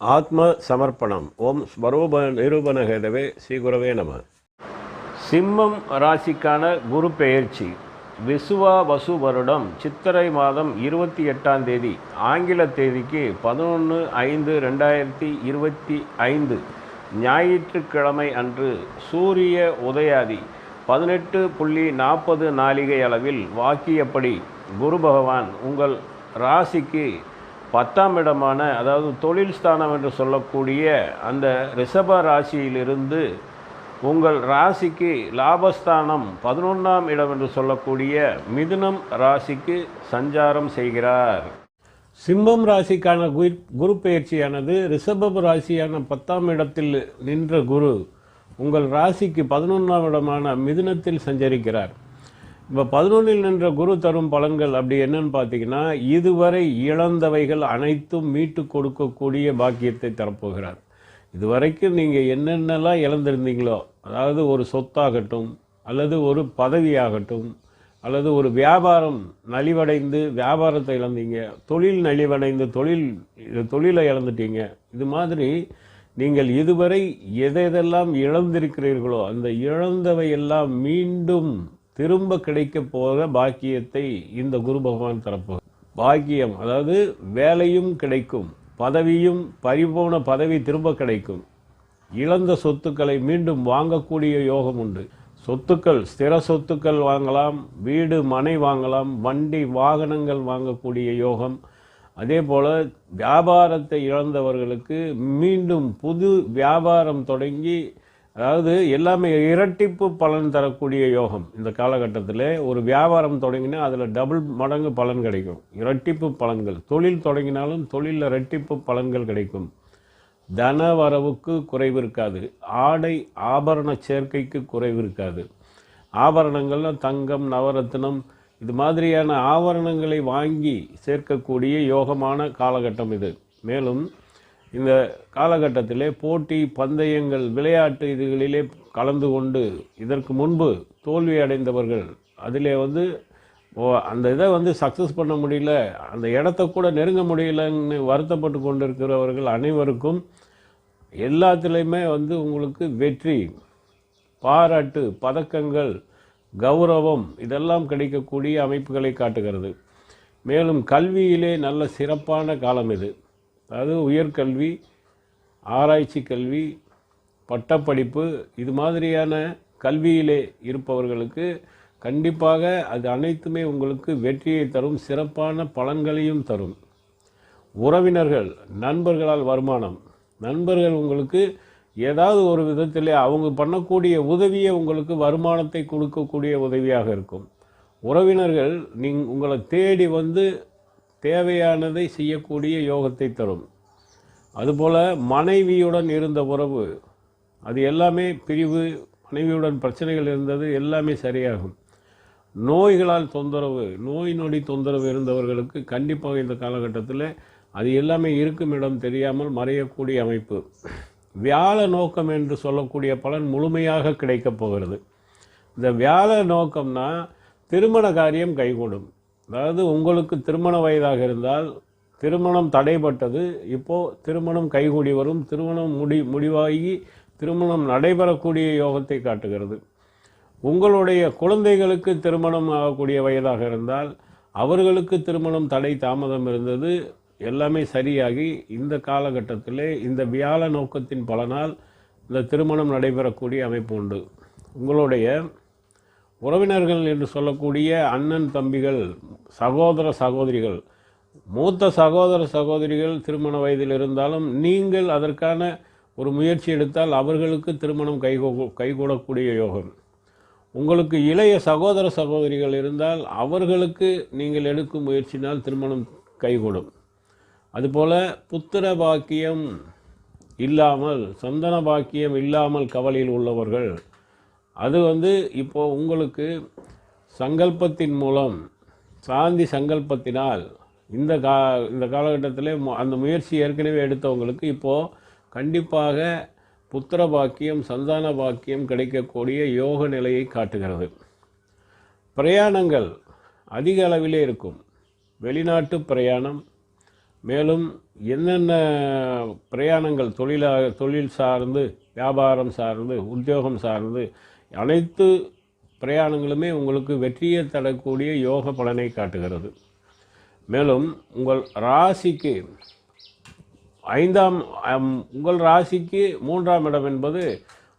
ஆத்ம சமர்ப்பணம் ஓம் ஸ்வரூப நிரூபணகேதவே ஸ்ரீகுரவே நம. சிம்மம் ராசிக்கான குரு பெயர்ச்சி. விசுவா வசு வருடம் சித்திரை மாதம் இருபத்தி எட்டாம் தேதி ஆங்கில தேதிக்கு பதினொன்று ஐந்து ரெண்டாயிரத்தி இருபத்தி ஐந்து. ஞாயிற்றுக்கிழமை அன்று சூரிய உதயாதி பதினெட்டு புள்ளி நாற்பது நாளிகை அளவில் வாக்கியப்படி குரு பகவான் உங்கள் ராசிக்கு பத்தாம் இடமான அதாவது தொழில் ஸ்தானம் என்று சொல்லக்கூடிய அந்த ரிஷப ராசியிலிருந்து உங்கள் ராசிக்கு லாபஸ்தானம் பதினொன்றாம் இடம் என்று சொல்லக்கூடிய மிதுனம் ராசிக்கு சஞ்சாரம் செய்கிறார். சிம்மம் ராசிக்கான குரு குரு பயிற்சியானது ரிஷபம் ராசியான பத்தாம் இடத்தில் நின்ற குரு உங்கள் ராசிக்கு பதினொன்றாம் இடமான மிதுனத்தில் சஞ்சரிக்கிறார். இப்போ பதினொன்றில் நின்ற குரு தரும் பலன்கள் அப்படி என்னன்னு பார்த்தீங்கன்னா இதுவரை இழந்தவைகள் அனைத்தும் மீட்டு கொடுக்கக்கூடிய பாக்கியத்தை தரப்போகிறார். இதுவரைக்கும் நீங்கள் என்னென்னலாம் இழந்திருந்தீங்களோ அதாவது ஒரு சொத்தாகட்டும் அல்லது ஒரு பதவியாகட்டும் அல்லது ஒரு வியாபாரம் நலிவடைந்து வியாபாரத்தை இழந்தீங்க தொழில் நலிவடைந்து தொழில் தொழிலை இழந்துட்டீங்க இது மாதிரி நீங்கள் இதுவரை எதெல்லாம் இழந்திருக்கிறீர்களோ அந்த இழந்தவை எல்லாம் மீண்டும் திரும்ப கிடைக்க போகிற பாக்கியத்தை இந்த குரு பகவான் தரப்போகிறார். பாக்கியம் அதாவது வேலையும் கிடைக்கும் பதவியும் பறிபோன பதவி திரும்ப கிடைக்கும். இழந்த சொத்துக்களை மீண்டும் வாங்கக்கூடிய யோகம் உண்டு. சொத்துக்கள் ஸ்திர சொத்துக்கள் வாங்கலாம் வீடு மனை வாங்கலாம் வண்டி வாகனங்கள் வாங்கக்கூடிய யோகம். அதே போல் வியாபாரத்தை இழந்தவர்களுக்கு மீண்டும் புது வியாபாரம் தொடங்கி அதாவது எல்லாமே இரட்டிப்பு பலன் தரக்கூடிய யோகம். இந்த காலகட்டத்தில் ஒரு வியாபாரம் தொடங்கினா அதில் டபுள் மடங்கு பலன் கிடைக்கும். இரட்டிப்பு பலன்கள். தொழில் தொடங்கினாலும் தொழிலில் இரட்டிப்பு பலன்கள் கிடைக்கும். தன வரவுக்கு குறைவு இருக்காது. ஆடை ஆபரண சேர்க்கைக்கு குறைவு இருக்காது. ஆபரணங்கள்லாம் தங்கம் நவரத்தினம் இது மாதிரியான ஆபரணங்களை வாங்கி சேர்க்கக்கூடிய யோகமான காலகட்டம் இது. மேலும் இந்த காலகட்டத்திலே போட்டி பந்தயங்கள் விளையாட்டு இதுகளிலே கலந்து கொண்டு இதற்கு முன்பு தோல்வி அடைந்தவர்கள் அதிலே வந்து அந்த இதை வந்து சக்ஸஸ் பண்ண முடியல அந்த இடத்த கூட நெருங்க முடியலன்னு வருத்தப்பட்டு கொண்டிருக்கிறவர்கள் அனைவருக்கும் எல்லாத்துலேயுமே வந்து உங்களுக்கு வெற்றி பாராட்டு பதக்கங்கள் கௌரவம் இதெல்லாம் கிடைக்கக்கூடிய அமைப்புகளை காட்டுகிறது. மேலும் கல்வியிலே நல்ல சிறப்பான காலம் இது. அதாவது உயர்கல்வி ஆராய்ச்சி கல்வி பட்டப்படிப்பு இது மாதிரியான கல்வியிலே இருப்பவர்களுக்கு கண்டிப்பாக அது அனைத்துமே உங்களுக்கு வெற்றியை தரும் சிறப்பான பலன்களையும் தரும். உறவினர்கள் நண்பர்களால் வருமானம். நண்பர்கள் உங்களுக்கு ஏதாவது ஒரு விதத்தில் அவங்க பண்ணக்கூடிய உதவியை உங்களுக்கு வருமானத்தை கொடுக்கக்கூடிய உதவியாக இருக்கும். உறவினர்கள் நீங் உங்களை தேடி வந்து தேவையானதை செய்யக்கூடிய யோகத்தை தரும். அதுபோல் மனைவியுடன் இருந்த உறவு அது எல்லாமே பிரிவு மனைவியுடன் பிரச்சனைகள் இருந்தது எல்லாமே சரியாகும். நோய்களால் தொந்தரவு நோய் நொடி தொந்தரவு இருந்தவர்களுக்கு கண்டிப்பாக இந்த காலகட்டத்தில் அது எல்லாமே இருக்கும் இடம் தெரியாமல் மறையக்கூடிய அமைப்பு. வியாழ நோக்கம் என்று சொல்லக்கூடிய பலன் முழுமையாக கிடைக்கப் போகிறது. இந்த வியாழ நோக்கம்னா திருமண காரியம் கைகூடும். அதாவது உங்களுக்கு திருமண வயதாக இருந்தால் திருமணம் தடைப்பட்டது இப்போது திருமணம் கைகூடி வரும். திருமணம் முடி முடிவாகி திருமணம் நடைபெறக்கூடிய யோகத்தை காட்டுகிறது. உங்களுடைய குழந்தைகளுக்கு திருமணம் ஆகக்கூடிய வயதாக இருந்தால் அவர்களுக்கு திருமணம் தடை தாமதம் இருந்தது. எல்லாமே சரியாகி இந்த காலகட்டத்தில் இந்த வியாழ நோக்கத்தின் பலனால் இந்த திருமணம் நடைபெறக்கூடிய அமைப்பு உண்டு. உங்களுடைய உறவினர்கள் என்று சொல்லக்கூடிய அண்ணன் தம்பிகள் சகோதர சகோதரிகள் மூத்த சகோதர சகோதரிகள் திருமண வயதில் இருந்தாலும் நீங்கள் அதற்கான ஒரு முயற்சி எடுத்தால் அவர்களுக்கு திருமணம் கைகூ கைகூடக்கூடிய யோகம். உங்களுக்கு இளைய சகோதர சகோதரிகள் இருந்தால் அவர்களுக்கு நீங்கள் எடுக்கும் முயற்சினால் திருமணம் கைகூடும். அதுபோல் புத்திர பாக்கியம் இல்லாமல் சந்தன பாக்கியம் இல்லாமல் கவலையில் உள்ளவர்கள் அது வந்து இப்போ உங்களுக்கு சங்கல்பத்தின் மூலம் சாந்தி சங்கல்பத்தினால் இந்த கா இந்த காலகட்டத்தில் அந்த முயற்சி ஏற்கனவே எடுத்தவங்களுக்கு இப்போது கண்டிப்பாக புத்திர பாக்கியம் சந்தான பாக்கியம் கிடைக்கக்கூடிய யோக நிலையை காட்டுகிறது. பிரயாணங்கள் அதிக அளவிலே இருக்கும். வெளிநாட்டு பிரயாணம் மேலும் என்னென்ன பிரயாணங்கள் தொழிலாக தொழில் சார்ந்து வியாபாரம் சார்ந்து உத்தியோகம் சார்ந்து அனைத்து பிரயாணங்களுமே உங்களுக்கு வெற்றியை தரக்கூடிய யோக பலனை காட்டுகிறது. மேலும் உங்கள் ராசிக்கு ஐந்தாம் அம், உங்கள் ராசிக்கு மூன்றாம் இடம் என்பது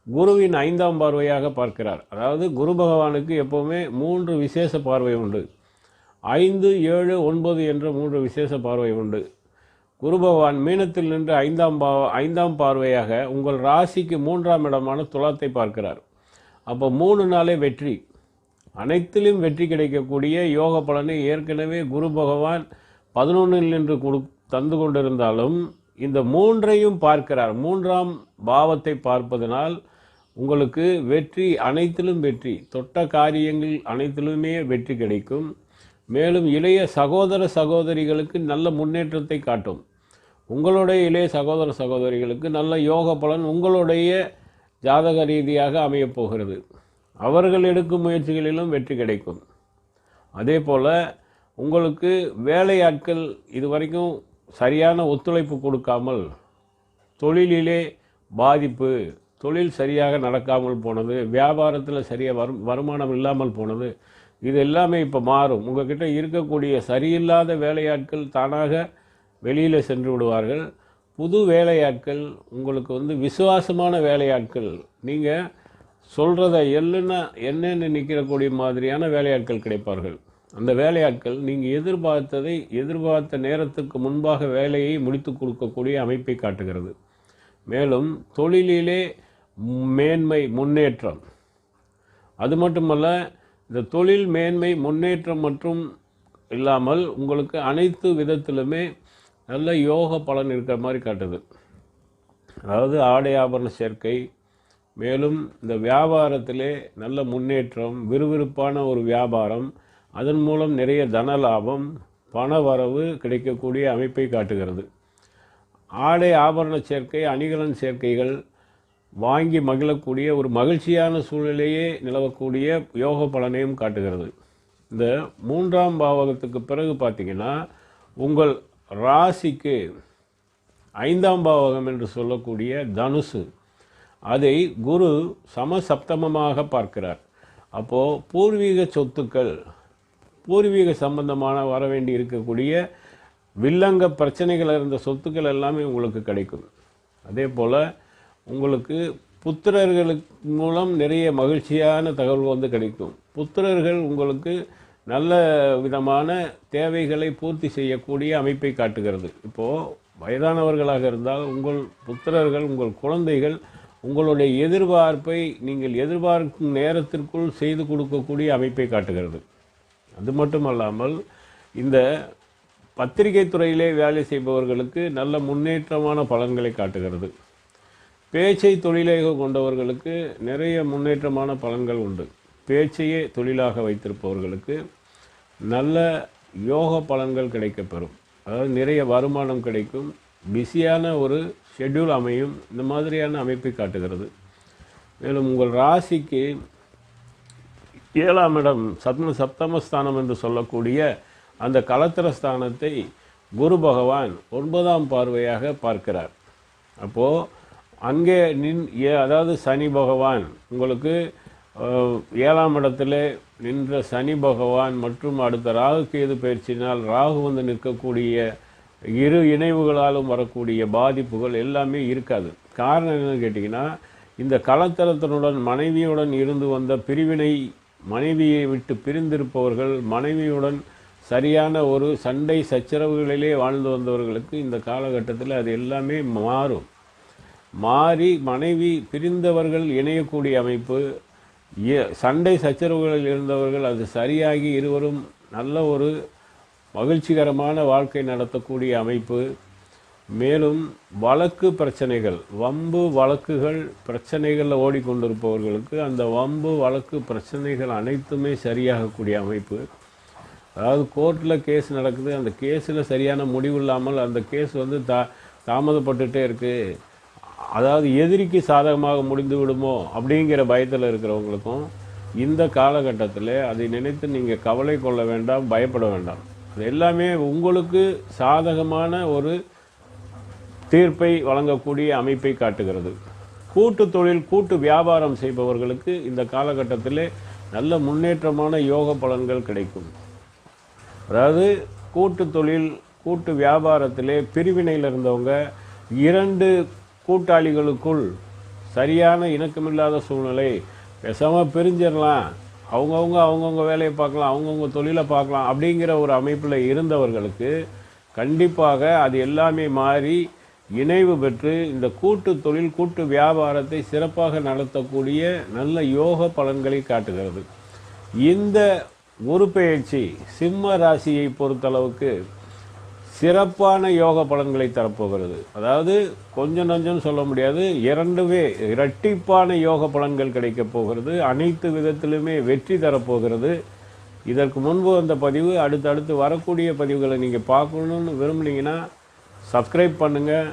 குருவின் ஐந்தாம் பார்வையாக பார்க்கிறார். அதாவது குரு பகவானுக்கு எப்போவுமே மூன்று விசேஷ பார்வை உண்டு. ஐந்து ஏழு ஒன்பது என்ற மூன்று விசேஷ பார்வை உண்டு. குரு பகவான் மீனத்தில் நின்று ஐந்தாம் பா ஐந்தாம் பார்வையாக உங்கள் ராசிக்கு மூன்றாம் இடமான துலாத்தை பார்க்கிறார். அப்போ மூணு நாளே வெற்றி. அனைத்திலும் வெற்றி கிடைக்கக்கூடிய யோக பலனை ஏற்கனவே குரு பகவான் பதினொன்றில் நின்று கொடு தந்து கொண்டிருந்தாலும் இந்த மூன்றையும் பார்க்கிறார். மூன்றாம் பாவத்தை பார்ப்பதனால் உங்களுக்கு வெற்றி அனைத்திலும் வெற்றி தொட்ட காரியங்கள் அனைத்திலுமே வெற்றி கிடைக்கும். மேலும் இளைய சகோதர சகோதரிகளுக்கு நல்ல முன்னேற்றத்தை காட்டும். உங்களுடைய இளைய சகோதர சகோதரிகளுக்கு நல்ல யோக பலன் உங்களுடைய ஜாதக ரீதியாக அமையப் போகிறது. அவர்கள் எடுக்கும் முயற்சிகளிலும் வெற்றி கிடைக்கும். அதே போல் உங்களுக்கு வேலையாட்கள் இதுவரைக்கும் சரியான ஒத்துழைப்பு கொடுக்காமல் தொழிலிலே பாதிப்பு தொழில் சரியாக நடக்காமல் போனது வியாபாரத்தில் சரியாக வரு வருமானம் இல்லாமல் போனது இது எல்லாமே இப்போ மாறும். உங்ககிட்ட இருக்கக்கூடிய சரியில்லாத வேலையாட்கள் தானாக வெளியில் சென்று விடுவார்கள். புது வேலையாட்கள் உங்களுக்கு வந்து விசுவாசமான வேலையாட்கள் நீங்கள் சொல்கிறத எல்லுன்னா என்னென்னு நிற்கிறக்கூடிய மாதிரியான வேலையாட்கள் கிடைப்பார்கள். அந்த வேலையாட்கள் நீங்கள் எதிர்பார்த்ததை எதிர்பார்த்த நேரத்துக்கு முன்பாக வேலையை முடித்து கொடுக்கக்கூடிய அமைப்பை காட்டுகிறது. மேலும் தொழிலிலே மேன்மை முன்னேற்றம். அது மட்டுமல்ல இந்த தொழில் மேன்மை முன்னேற்றம் மற்றும் இல்லாமல் உங்களுக்கு அனைத்து விதத்திலுமே நல்ல யோக பலன் இருக்கிற மாதிரி காட்டுது. அதாவது ஆடை ஆபரண சேர்க்கை மேலும் இந்த வியாபாரத்திலே நல்ல முன்னேற்றம் விறுவிறுப்பான ஒரு வியாபாரம் அதன் மூலம் நிறைய தன லாபம் பண வரவு கிடைக்கக்கூடிய அமைப்பை காட்டுகிறது. ஆடை ஆபரண சேர்க்கை அணிகலன் சேர்க்கைகள் வாங்கி மகிழக்கூடிய ஒரு மகிழ்ச்சியான சூழ்நிலையே நிலவக்கூடிய யோக பலனையும் காட்டுகிறது. இந்த மூன்றாம் பாவகத்துக்கு பிறகு பார்த்தீங்கன்னா உங்கள் ராசிக்கு ஐந்தாம் பாவகம் என்று சொல்லக்கூடிய தனுசு. அதை குரு சமசப்தமமாக பார்க்கிறார். அப்போது பூர்வீக சொத்துக்கள் பூர்வீக சம்பந்தமான வர வேண்டி இருக்கக்கூடிய வில்லங்க பிரச்சனைகள் இருந்த சொத்துக்கள் எல்லாமே உங்களுக்கு கிடைக்கும். அதே போல் உங்களுக்கு புத்திரர்களுக்கு மூலம் நிறைய மகிழ்ச்சியான தகவல் வந்து கிடைக்கும். புத்திரர்கள் உங்களுக்கு நல்ல விதமான தேவைகளை பூர்த்தி செய்யக்கூடிய அமைப்பை காட்டுகிறது. இப்போது வயதானவர்களாக இருந்தால் உங்கள் புத்திரர்கள் உங்கள் குழந்தைகள் உங்களுடைய எதிர்பார்ப்பை நீங்கள் எதிர்பார்க்கும் நேரத்திற்குள் செய்து கொடுக்கக்கூடிய அமைப்பை காட்டுகிறது. அது மட்டுமல்லாமல் இந்த பத்திரிகை துறையிலே வேலை செய்பவர்களுக்கு நல்ல முன்னேற்றமான பலன்களை காட்டுகிறது. பேச்சை தொழிலாக கொண்டவர்களுக்கு நிறைய முன்னேற்றமான பலன்கள் உண்டு. பேச்சையே தொழிலாக வைத்திருப்பவர்களுக்கு நல்ல யோக பலன்கள் கிடைக்கப்பெறும். அதாவது நிறைய வருமானம் கிடைக்கும். பிஸியான ஒரு ஷெட்யூல் அமையும். இந்த மாதிரியான அமைப்பை காட்டுகிறது. மேலும் உங்கள் ராசிக்கு ஏழாம் இடம் சத்ம சப்தமஸ்தானம் என்று சொல்லக்கூடிய அந்த கலத்திர ஸ்தானத்தை குரு பகவான் ஒன்பதாம் பார்வையாக பார்க்கிறார். அப்போது அங்கே நின் ஏ அதாவது சனி பகவான் உங்களுக்கு ஏழாம் இடத்துல நின்ற சனி பகவான் மற்றும் அடுத்த ராகு கேது பயிற்சினால் ராகு வந்து நிற்கக்கூடிய இரு இணைவுகளாலும் வரக்கூடிய பாதிப்புகள் எல்லாமே இருக்காது. காரணம் என்னன்னு கேட்டிங்கன்னா இந்த கலத்தரத்தினுடன் மனைவியுடன் இருந்து வந்த பிரிவினை மனைவியை விட்டு பிரிந்திருப்பவர்கள் மனைவியுடன் சரியான ஒரு சண்டை சச்சரவுகளிலே வாழ்ந்து வந்தவர்களுக்கு இந்த காலகட்டத்தில் அது எல்லாமே மாறும். மாறி மனைவி பிரிந்தவர்கள் இணையக்கூடிய அமைப்பு சண்டை சச்சரவுகளில் இருந்தவர்கள் அது சரியாகி இருவரும் நல்ல ஒரு மகிழ்ச்சிகரமான வாழ்க்கை நடத்தக்கூடிய அமைப்பு. மேலும் வழக்கு பிரச்சனைகள் வம்பு வழக்குகள் பிரச்சனைகளில் ஓடிக்கொண்டிருப்பவர்களுக்கு அந்த வம்பு வழக்கு பிரச்சனைகள் அனைத்துமே சரியாகக்கூடிய அமைப்பு. அதாவது கோர்ட்டில் கேஸ் நடக்குது அந்த கேஸில் சரியான முடிவு இல்லாமல் அந்த கேஸ் வந்து தா தாமதப்பட்டுட்டே இருக்குது அதாவது எதிரிக்கு சாதகமாக முடிந்து விடுமோ அப்படிங்கிற பயத்தில் இருக்கிறவங்களுக்கும் இந்த காலகட்டத்தில் அதை நினைத்து நீங்கள் கவலை கொள்ள வேண்டாம் பயப்பட வேண்டாம். அது எல்லாமே உங்களுக்கு சாதகமான ஒரு தீர்ப்பை வழங்கக்கூடிய அமைப்பை காட்டுகிறது. கூட்டு தொழில் கூட்டு வியாபாரம் செய்பவர்களுக்கு இந்த காலகட்டத்தில் நல்ல முன்னேற்றமான யோக பலன்கள் கிடைக்கும். அதாவது கூட்டு தொழில் கூட்டு வியாபாரத்திலே பிரிவினையில் இருந்தவங்க இரண்டு கூட்டாளிகளுக்குள் சரியான இணக்கமில்லாத சூழ்நிலை. பேசாமல் பிரிஞ்சிடலாம். அவங்கவுங்க அவங்கவுங்க வேலையை பார்க்கலாம் அவங்கவுங்க தொழிலை பார்க்கலாம் அப்படிங்கிற ஒரு அமைப்பில் இருந்தவர்களுக்கு கண்டிப்பாக அது எல்லாமே மாறி இணைவு பெற்று இந்த கூட்டு தொழில் கூட்டு வியாபாரத்தை சிறப்பாக நடத்தக்கூடிய நல்ல யோக பலன்களை காட்டுகிறது. இந்த குரு பெயர்ச்சி சிம்ம ராசியை பொறுத்தளவுக்கு சிறப்பான யோக பலன்களை தரப்போகிறது. அதாவது கொஞ்சம் நஞ்சம் சொல்ல முடியாது இரண்டுமே இரட்டிப்பான யோக பலன்கள் கிடைக்கப் போகிறது அனைத்து விதத்திலுமே வெற்றி தரப்போகிறது. இதற்கு முன்பு வந்த பதிவு அடுத்தடுத்து வரக்கூடிய பதிவுகளை நீங்கள் பார்க்கணுன்னு விரும்புனீங்கன்னா சப்ஸ்கிரைப் பண்ணுங்கள்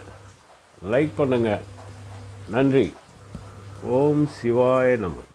லைக் பண்ணுங்கள் நன்றி. ஓம் சிவாய நம.